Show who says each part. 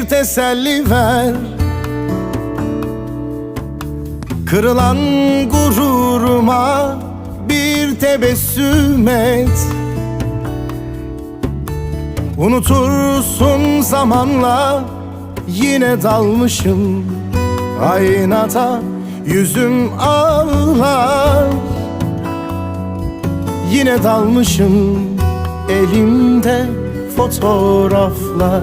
Speaker 1: bir teselli ver. Kırılan gururuma bir tebessüm et. Unutursun zamanla yine dalmışım. Aynada yüzüm ağlar. Yine dalmışım elimde fotoğraflar